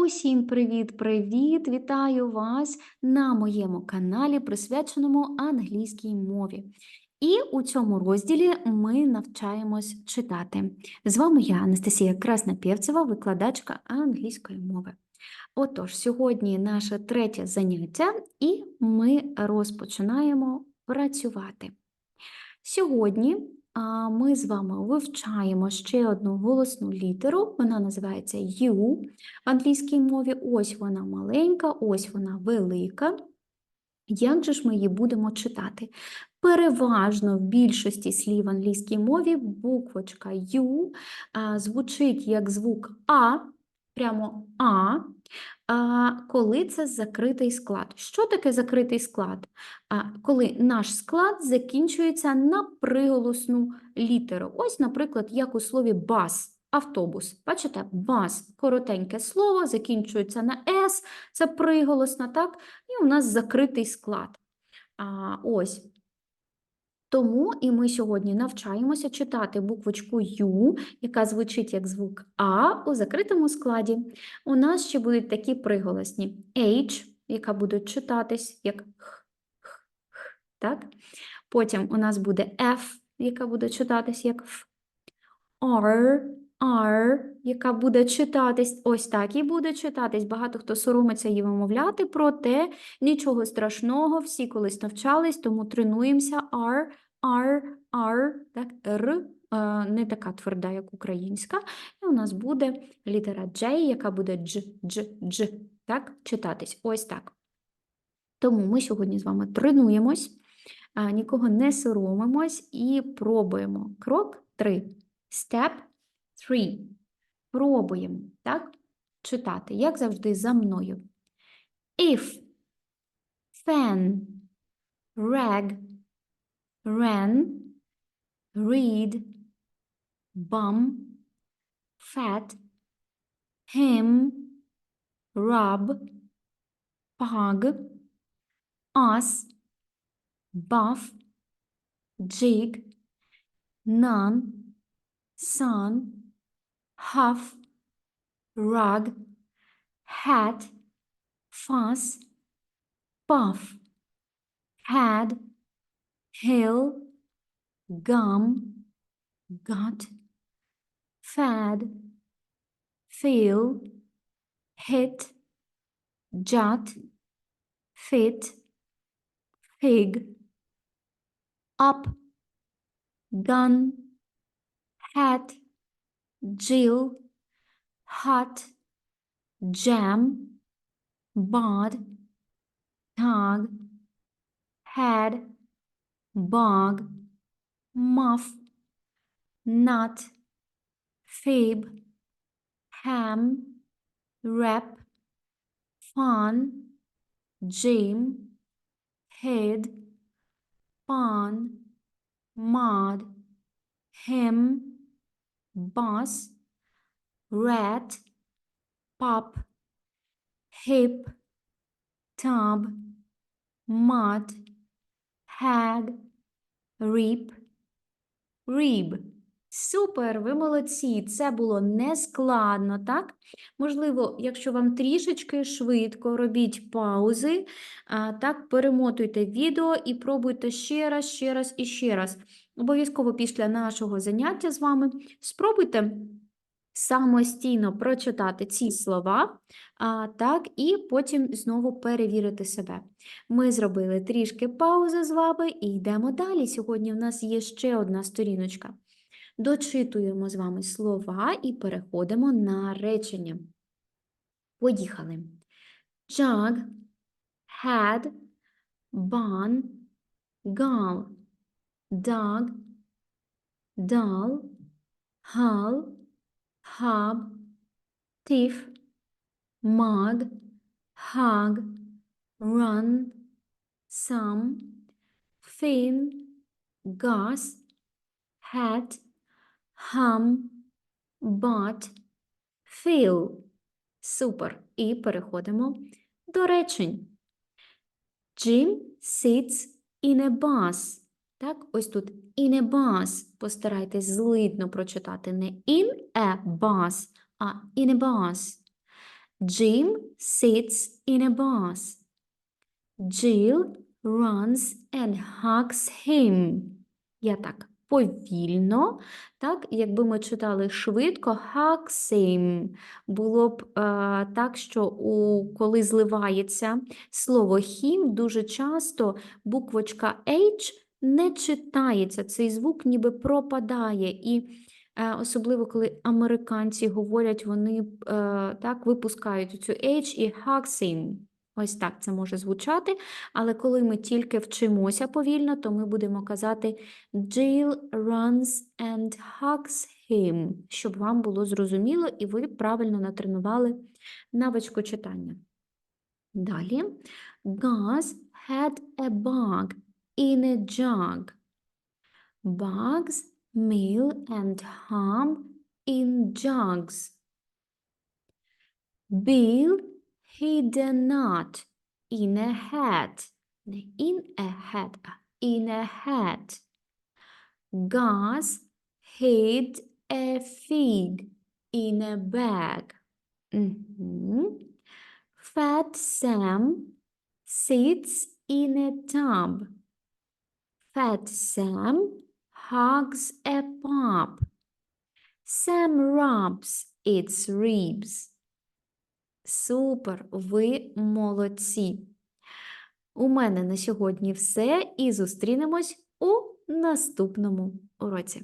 Усім привіт-привіт! Вітаю вас на моєму каналі, присвяченому англійській мові. І у цьому розділі ми навчаємось читати. З вами я, Анастасія Краснопєвцева, викладачка англійської мови. Отож, сьогодні наше третє заняття, і ми розпочинаємо працювати. Сьогодні ми з вами вивчаємо ще одну голосну літеру, вона називається U в англійській мові. Ось вона маленька, ось вона велика. Як же ж ми її будемо читати? Переважно в більшості слів в англійській мові буквочка U звучить як звук А, прямо А, коли це закритий склад. Що таке закритий склад? Коли наш склад закінчується на приголосну літеру. Ось, наприклад, як у слові бас. Автобус. Бачите, бас коротеньке слово, закінчується на С, це приголосна, так? І у нас закритий склад. Ось. Тому і ми сьогодні навчаємося читати буквочку Ю, яка звучить як звук А у закритому складі. У нас ще будуть такі приголосні H, яка буде читатись як Х, Х, Х, так? Потім у нас буде F, яка буде читатись як Ф, R, R, яка буде читатись ось так і буде читатись. Багато хто соромиться її вимовляти, проте нічого страшного, всі колись навчались, тому тренуємося R, R, R, так, R, е, не така тверда, як українська. І у нас буде літера J, яка буде Дж, Дж, Дж, так, читатись ось так. Тому ми сьогодні з вами тренуємось, нікого не соромимось і пробуємо. Крок 3. Step 3. Пробуємо, так? Читати, як завжди, за мною. If, fan, rag, ran, read, bum, fat, him, rub, pug, us, buff, jig, none, sun, huff, rug, hat, fuss, puff, had, hill, gum, gut, fad, feel, hit, jut, fit, fig, up, gun, hat, Jill, hut, jam, bod, tongue, head, bog, muff, nut, fib, ham, rep, fun, gym, head, pond, mod, him, boss, rat, pop, hip, tub, mud, hag, rip, rib. Супер, ви молодці. Це було нескладно, так? Можливо, якщо вам трішечки швидко, робіть паузи, так, перемотуйте відео і пробуйте ще раз, ще раз і ще раз. Обов'язково після нашого заняття з вами спробуйте самостійно прочитати ці слова, а, так, і потім знову перевірити себе. Ми зробили трішки паузи з вами і йдемо далі. Сьогодні в нас є ще одна сторіночка. Дочитуємо з вами слова і переходимо на речення. Поїхали. Jug, had, barn, gull, dog, doll, hull, hub, tiff, mug, hug, run, some, fin, gas, hat, hum, but, feel. Супер. І переходимо до речень. Jim sits in a bus. Так, ось тут in a bus. Постарайтесь злитно прочитати не in a bus, а in a bus. Jim sits in a bus. Jill runs and hugs him. Я так повільно, так, якби ми читали швидко, hugs him, було б е, так, що у, коли зливається слово him, дуже часто буквочка H не читається, цей звук ніби пропадає. І е, особливо, коли американці говорять, вони е, так, випускають цю H і him. Ось так це може звучати, але коли ми тільки вчимося повільно, то ми будемо казати Jill runs and hugs him, щоб вам було зрозуміло і ви правильно натренували навичку читання. Далі. Gus had a bug in a jug. Bugs, meal, and ham in jugs. Bill hid a nut in a hat. In a hat. Uh, in a hat. Gus hid a fig in a bag. Mm -hmm. Fat Sam sits in a tub. Fat Sam hugs a pup. Sam rubs its ribs. Супер, ви молодці. У мене на сьогодні все і зустрінемось у наступному уроці.